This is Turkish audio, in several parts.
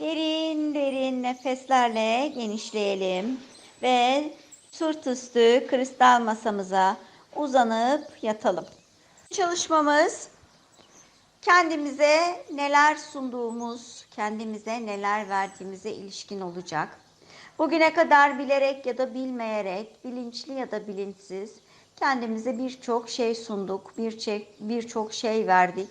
Derin derin nefeslerle genişleyelim ve sırt üstü kristal masamıza uzanıp yatalım. Çalışmamız kendimize neler sunduğumuz, kendimize neler verdiğimize ilişkin olacak. Bugüne kadar bilerek ya da bilmeyerek, bilinçli ya da bilinçsiz kendimize birçok şey sunduk, birçok birçok şey verdik.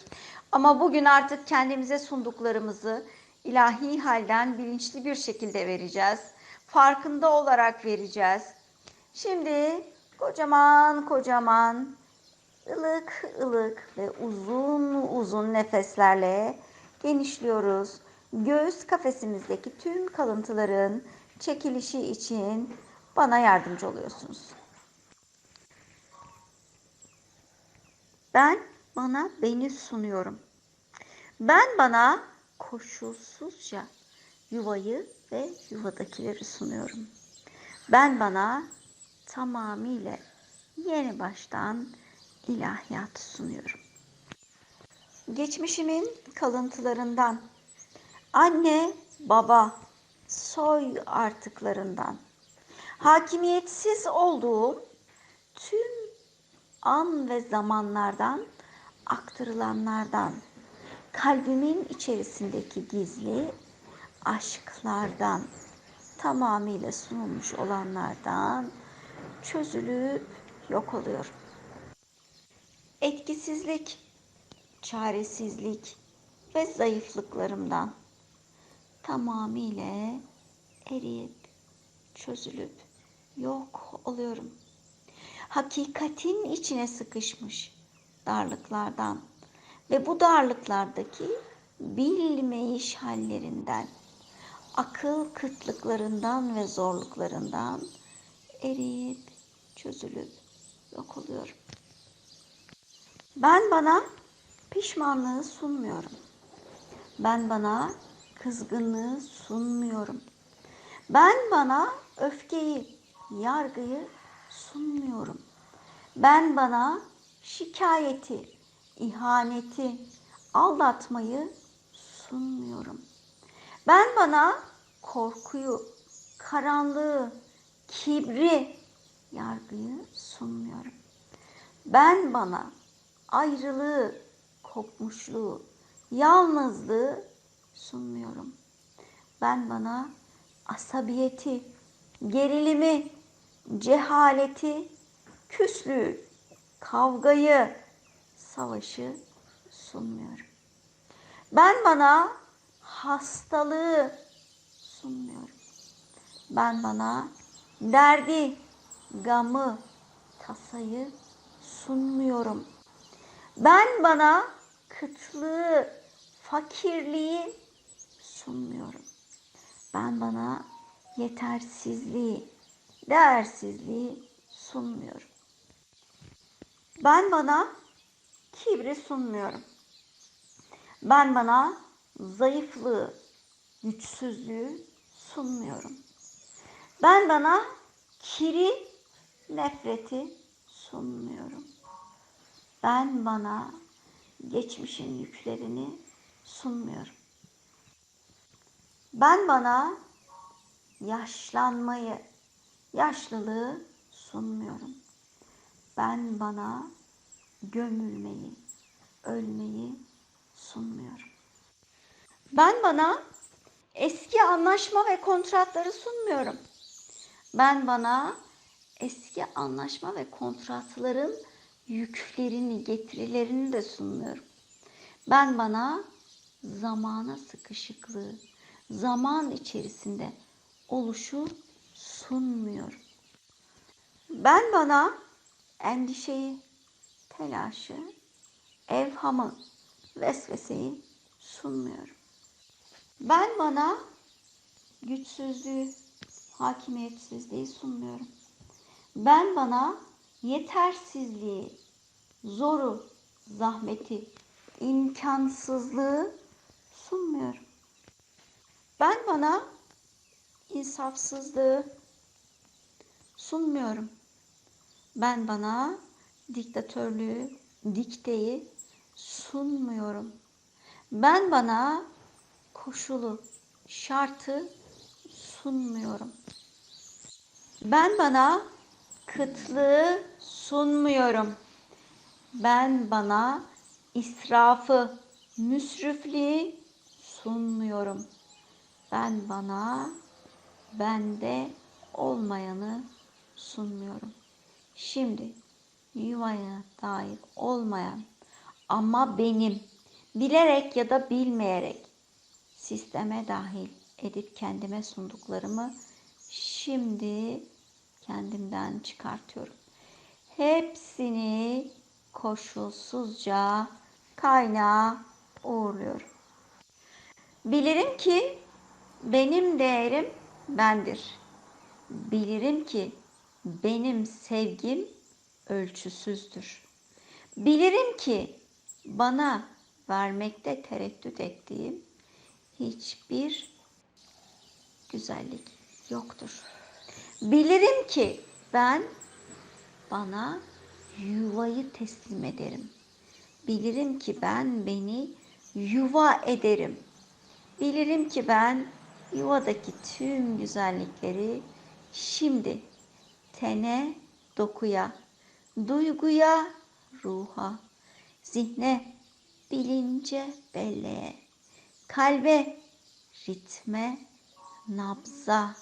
Ama bugün artık kendimize sunduklarımızı ilahi halden bilinçli bir şekilde vereceğiz. Farkında olarak vereceğiz. Şimdi kocaman kocaman ılık ılık ve uzun uzun nefeslerle genişliyoruz. Göğüs kafesimizdeki tüm kalıntıların çekilişi için bana yardımcı oluyorsunuz. Ben bana beni sunuyorum. Ben bana koşulsuzca yuvayı ve yuvadakileri sunuyorum. Ben bana tamamıyla yeni baştan ilahiyatı sunuyorum. Geçmişimin kalıntılarından, anne, baba, soy artıklarından, hakimiyetsiz olduğum tüm an ve zamanlardan aktarılanlardan, kalbimin içerisindeki gizli aşklardan, tamamıyla sunulmuş olanlardan çözülüp yok oluyorum. Etkisizlik, çaresizlik ve zayıflıklarımdan tamamıyla eriyip çözülüp yok oluyorum. Hakikatin içine sıkışmış darlıklardan ve bu darlıklardaki bilmeyiş hallerinden, akıl kıtlıklarından ve zorluklarından eriyip çözülüp yok oluyorum. Ben bana pişmanlığı sunmuyorum. Ben bana kızgınlığı sunmuyorum. Ben bana öfkeyi, yargıyı sunmuyorum. Ben bana şikayeti, ihaneti, aldatmayı sunmuyorum. Ben bana korkuyu, karanlığı, kibri, yargıyı sunmuyorum. Ben bana ayrılığı, kopmuşluğu, yalnızlığı sunmuyorum. Ben bana asabiyeti, gerilimi, cehaleti, küslüğü, kavgayı, savaşı sunmuyorum. Ben bana hastalığı sunmuyorum. Ben bana derdi, gamı, tasayı sunmuyorum. Ben bana kıtlığı, fakirliği sunmuyorum. Ben bana yetersizliği, değersizliği sunmuyorum. Ben bana kibri sunmuyorum. Ben bana zayıflığı, güçsüzlüğü sunmuyorum. Ben bana kiri, nefreti sunmuyorum. Ben bana geçmişin yüklerini sunmuyorum. Ben bana yaşlanmayı, yaşlılığı sunmuyorum. Ben bana gömülmeyi, ölmeyi sunmuyorum. Ben bana eski anlaşma ve kontratları sunmuyorum. Ben bana eski anlaşma ve kontratların yüklerini, getirilerini de sunmuyorum. Ben bana zamana sıkışıklığı, zaman içerisinde oluşu sunmuyorum. Ben bana endişeyi, telaşı, evhamı, vesveseyi sunmuyorum. Ben bana güçsüzlüğü, hakimiyetsizliği sunmuyorum. Ben bana yetersizliği, zoru, zahmeti, imkansızlığı sunmuyorum. Ben bana insafsızlığı sunmuyorum. Ben bana diktatörlüğü, dikteyi sunmuyorum. Ben bana koşulu, şartı sunmuyorum. Ben bana kıtlığı sunmuyorum. Ben bana israfı, müsrifliği sunmuyorum. Ben bana bende olmayanı sunmuyorum. Şimdi yuvaya dair olmayan ama benim bilerek ya da bilmeyerek sisteme dahil edip kendime sunduklarımı şimdi kendimden çıkartıyorum. Hepsini koşulsuzca kaynağa uğurluyorum. Bilirim ki benim değerim bendir. Bilirim ki benim sevgim ölçüsüzdür. Bilirim ki bana vermekte tereddüt ettiğim hiçbir güzellik yoktur. Bilirim ki ben bana yuvayı teslim ederim. Bilirim ki ben beni yuva ederim. Bilirim ki ben yuvadaki tüm güzellikleri şimdi tene, dokuya, duyguya, ruha, zihne, bilince, belleğe, kalbe, ritme, nabza,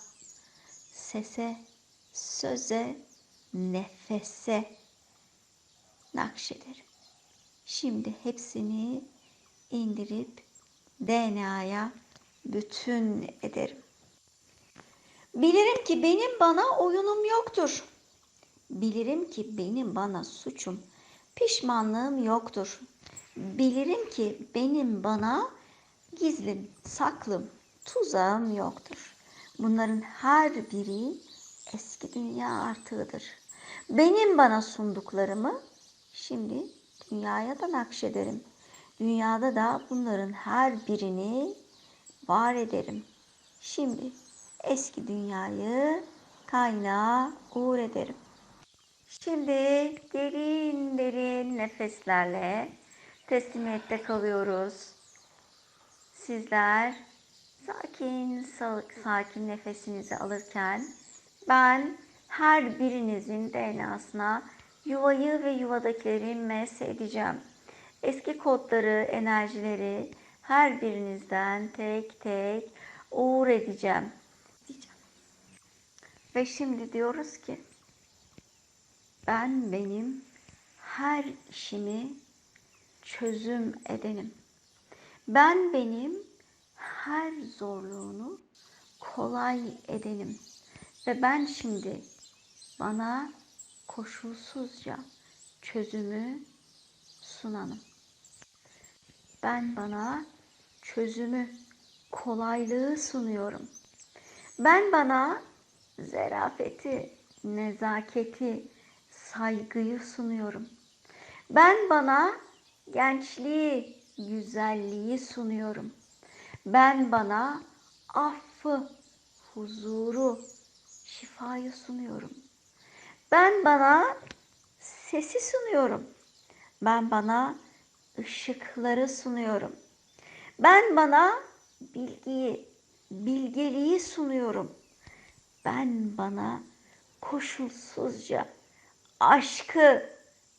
sese, söze, nefese nakşederim. Şimdi hepsini indirip DNA'ya bütün ederim. Bilirim ki benim bana oyunum yoktur. Bilirim ki benim bana suçum, pişmanlığım yoktur. Bilirim ki benim bana gizlim, saklım, tuzağım yoktur. Bunların her biri eski dünya artığıdır. Benim bana sunduklarımı şimdi dünyaya da nakşederim. Dünyada da bunların her birini var ederim. Şimdi eski dünyayı kaynağa uğur ederim. Şimdi derin derin nefeslerle teslimiyette kalıyoruz. Sizler sakin sakin nefesinizi alırken ben her birinizin DNA'sına yuvayı ve yuvadakileri mes edeceğim. Eski kodları, enerjileri her birinizden tek tek uğur edeceğim. Ve şimdi diyoruz ki ben benim her işimi çözüm edenim. Ben benim her zorluğunu kolay edenim. Ve ben şimdi bana koşulsuzca çözümü sunanım. Ben bana çözümü, kolaylığı sunuyorum. Ben bana zerafeti, nezaketi, saygıyı sunuyorum. Ben bana gençliği, güzelliği sunuyorum. Ben bana affı, huzuru, şifayı sunuyorum. Ben bana sesi sunuyorum. Ben bana ışıkları sunuyorum. Ben bana bilgiyi, bilgeliği sunuyorum. Ben bana koşulsuzca aşkı,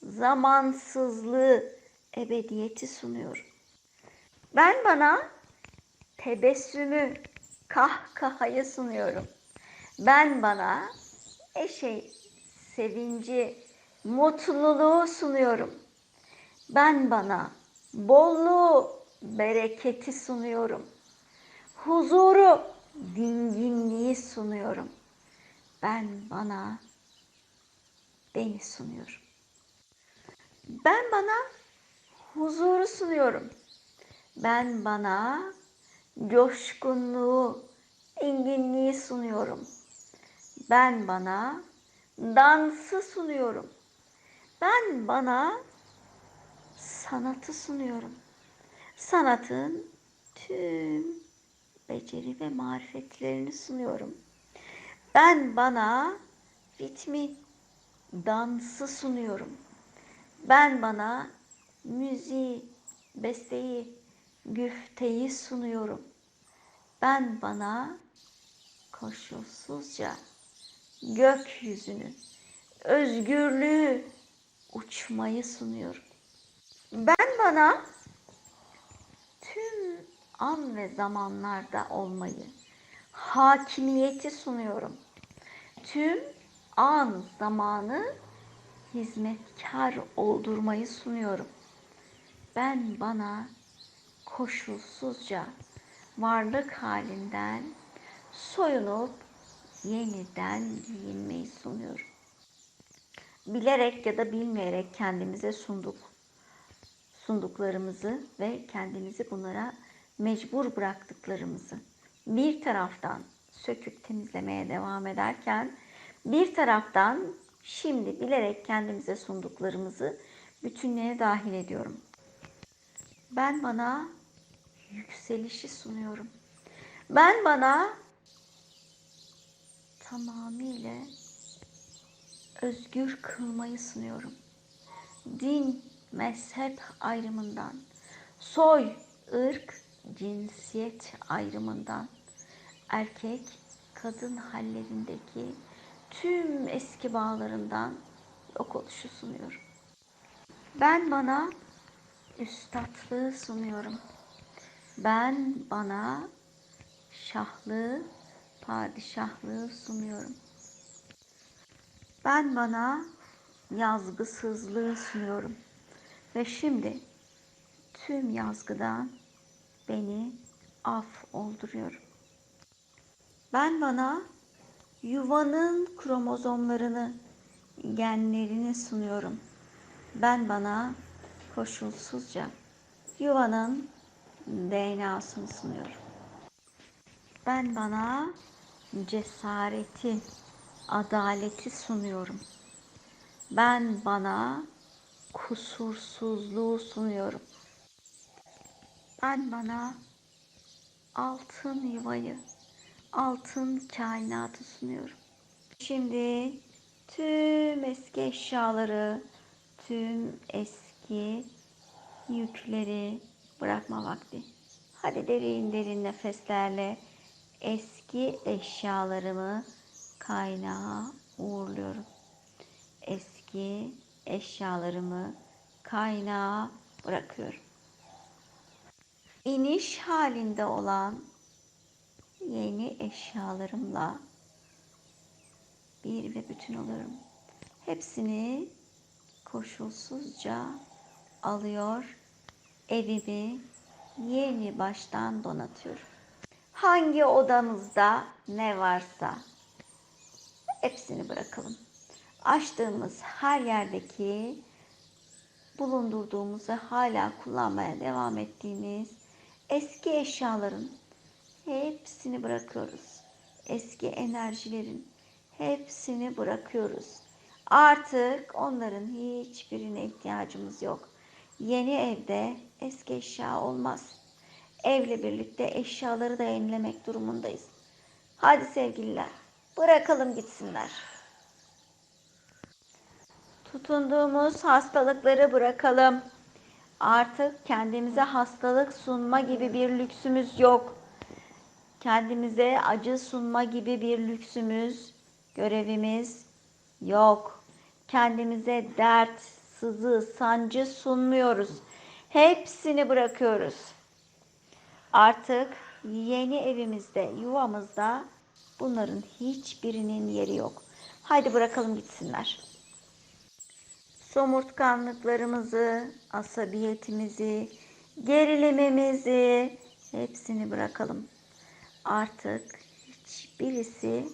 zamansızlığı, ebediyeti sunuyorum. Ben bana tebessümü, kahkahayı sunuyorum. Ben bana eşeği, sevinci, mutluluğu sunuyorum. Ben bana bolluğu, bereketi sunuyorum. Huzuru, dinginliği sunuyorum. Ben bana beni sunuyorum. Ben bana huzuru sunuyorum. Ben bana coşkunluğu, enginliği sunuyorum. Ben bana dansı sunuyorum. Ben bana sanatı sunuyorum. Sanatın tüm beceri ve marifetlerini sunuyorum. Ben bana ritmi, dansı sunuyorum. Ben bana müziği, besteyi, güfteyi sunuyorum. Ben bana koşulsuzca gökyüzünü, özgürlüğü, uçmayı sunuyorum. Ben bana tüm an ve zamanlarda olmayı, hakimiyeti sunuyorum. Tüm an zamanı hizmetkar oldurmayı sunuyorum. Ben bana koşulsuzca varlık halinden soyunup yeniden giyinmeyi sunuyorum. Bilerek ya da bilmeyerek kendimize sunduk. Sunduklarımızı ve kendimizi bunlara mecbur bıraktıklarımızı bir taraftan söküp temizlemeye devam ederken bir taraftan şimdi bilerek kendimize sunduklarımızı bütünlüğe dahil ediyorum. Ben bana yükselişi sunuyorum. Ben bana tamamıyla özgür kılmayı sunuyorum. Din, mezhep ayrımından, soy, ırk, cinsiyet ayrımından, erkek, kadın hallerindeki tüm eski bağlarından yok oluşu sunuyorum. Ben bana üstatlığı sunuyorum. Ben bana şahlığı, padişahlığı sunuyorum. Ben bana yazgısızlığı sunuyorum. Ve şimdi tüm yazgıdan beni af olduruyorum. Ben bana yuvanın kromozomlarını, genlerini sunuyorum. Ben bana koşulsuzca yuvanın DNA'sını sunuyorum. Ben bana cesareti, adaleti sunuyorum. Ben bana kusursuzluğu sunuyorum. Ben bana altın yuvayı, altın kainatı sunuyorum. Şimdi tüm eski eşyaları, tüm eski yükleri bırakma vakti. Hadi derin derin nefeslerle eski eşyalarımı kaynağa uğurluyorum. Eski eşyalarımı kaynağa bırakıyorum. İniş halinde olan yeni eşyalarımla bir ve bütün oluyorum. Hepsini koşulsuzca alıyor, evimi yeni baştan donatıyorum. Hangi odamızda ne varsa hepsini bırakalım. Açtığımız her yerdeki bulundurduğumuz ve hala kullanmaya devam ettiğimiz eski eşyaların hepsini bırakıyoruz. Eski enerjilerin hepsini bırakıyoruz. Artık onların hiçbirine ihtiyacımız yok. Yeni evde eski eşya olmaz. Evle birlikte eşyaları da yenilemek durumundayız. Hadi sevgililer, bırakalım gitsinler. Tutunduğumuz hastalıkları bırakalım. Artık kendimize hastalık sunma gibi bir lüksümüz yok. Kendimize acı sunma gibi bir lüksümüz, görevimiz yok. Kendimize dert, sızı, sancı sunmuyoruz. Hepsini bırakıyoruz. Artık yeni evimizde, yuvamızda bunların hiçbirinin yeri yok. Haydi bırakalım gitsinler. Somurtkanlıklarımızı, asabiyetimizi, gerilimimizi hepsini bırakalım. Artık hiçbirisi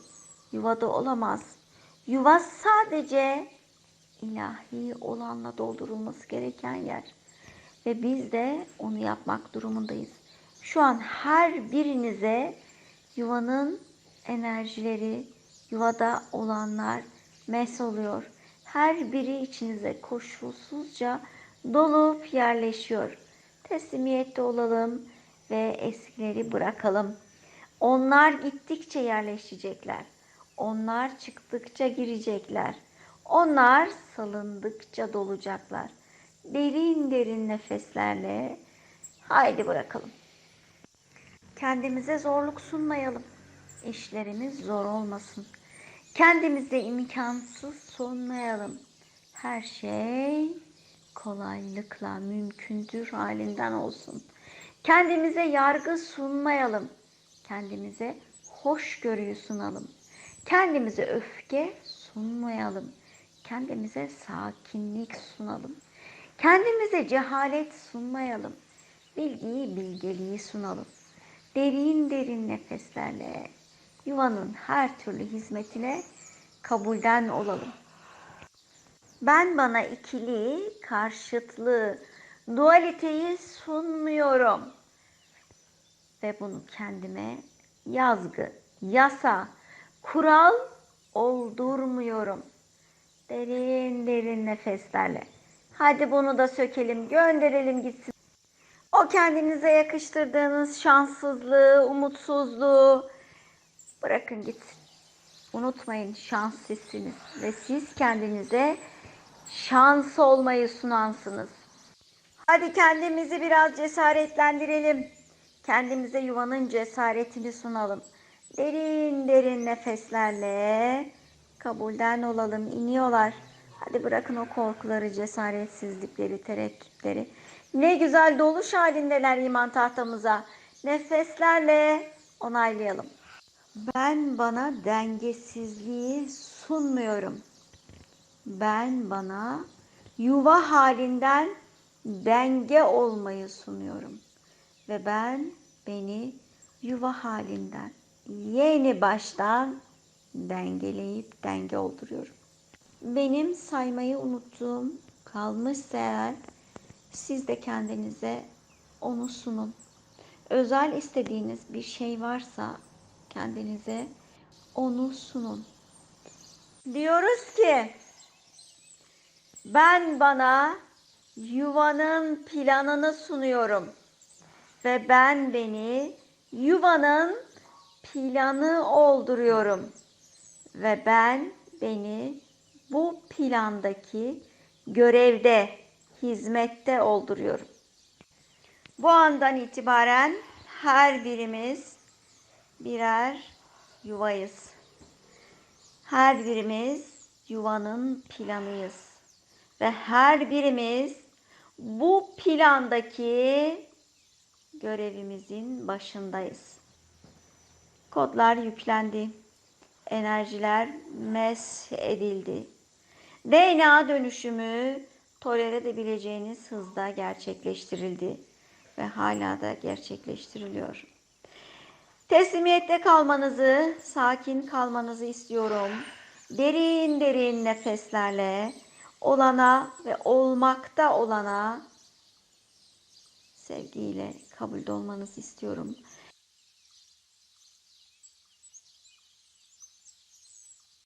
yuvada olamaz. Yuva sadece ilahi olanla doldurulması gereken yer. Ve biz de onu yapmak durumundayız. Şu an her birinize yuvanın enerjileri, yuvada olanlar mes oluyor. Her biri içinize koşulsuzca dolup yerleşiyor. Teslimiyette olalım ve eskileri bırakalım. Onlar gittikçe yerleşecekler. Onlar çıktıkça girecekler. Onlar salındıkça dolacaklar. Derin derin nefeslerle haydi bırakalım. Kendimize zorluk sunmayalım. İşlerimiz zor olmasın. Kendimize imkansız sunmayalım. Her şey kolaylıkla mümkündür halinden olsun. Kendimize yargı sunmayalım. Kendimize hoşgörüyü sunalım. Kendimize öfke sunmayalım. Kendimize sakinlik sunalım. Kendimize cehalet sunmayalım. Bilgiyi, bilgeliği sunalım. Derin derin nefeslerle yuvanın her türlü hizmetine kabulden olalım. Ben bana ikili, karşıtlı, dualiteyi sunmuyorum. Ve bunu kendime yazgı, yasa, kural oldurmuyorum. Derin derin nefeslerle. Hadi bunu da sökelim, gönderelim gitsin. O kendinize yakıştırdığınız şanssızlığı, umutsuzluğu bırakın gitsin. Unutmayın şans sizsiniz ve siz kendinize şans olmayı sunansınız. Hadi kendimizi biraz cesaretlendirelim. Kendimize yuvanın cesaretini sunalım. Derin derin nefeslerle kabulden olalım. iniyorlar. Hadi bırakın o korkuları, cesaretsizlikleri, tereddütleri. Ne güzel doluş halindeler iman tahtamıza. Nefeslerle onaylayalım. Ben bana dengesizliği sunmuyorum. Ben bana yuva halinden denge olmayı sunuyorum. Ve ben beni yuva halinden yeni baştan dengeleyip denge olduruyorum. Benim saymayı unuttuğum kalmışsa eğer siz de kendinize onu sunun. Özel istediğiniz bir şey varsa kendinize onu sunun. Diyoruz ki ben bana yuvanın planını sunuyorum ve ben beni yuvanın planı olduruyorum ve ben beni bu plandaki görevde, hizmette olduruyorum. Bu andan itibaren her birimiz birer yuvayız. Her birimiz yuvanın planıyız. Ve her birimiz bu plandaki görevimizin başındayız. Kodlar yüklendi. Enerjiler mes edildi. DNA dönüşümü tolere edebileceğiniz hızda gerçekleştirildi ve hala da gerçekleştiriliyor. Teslimiyette kalmanızı, sakin kalmanızı istiyorum. Derin derin nefeslerle olana ve olmakta olana sevgiyle kabulde olmanızı istiyorum.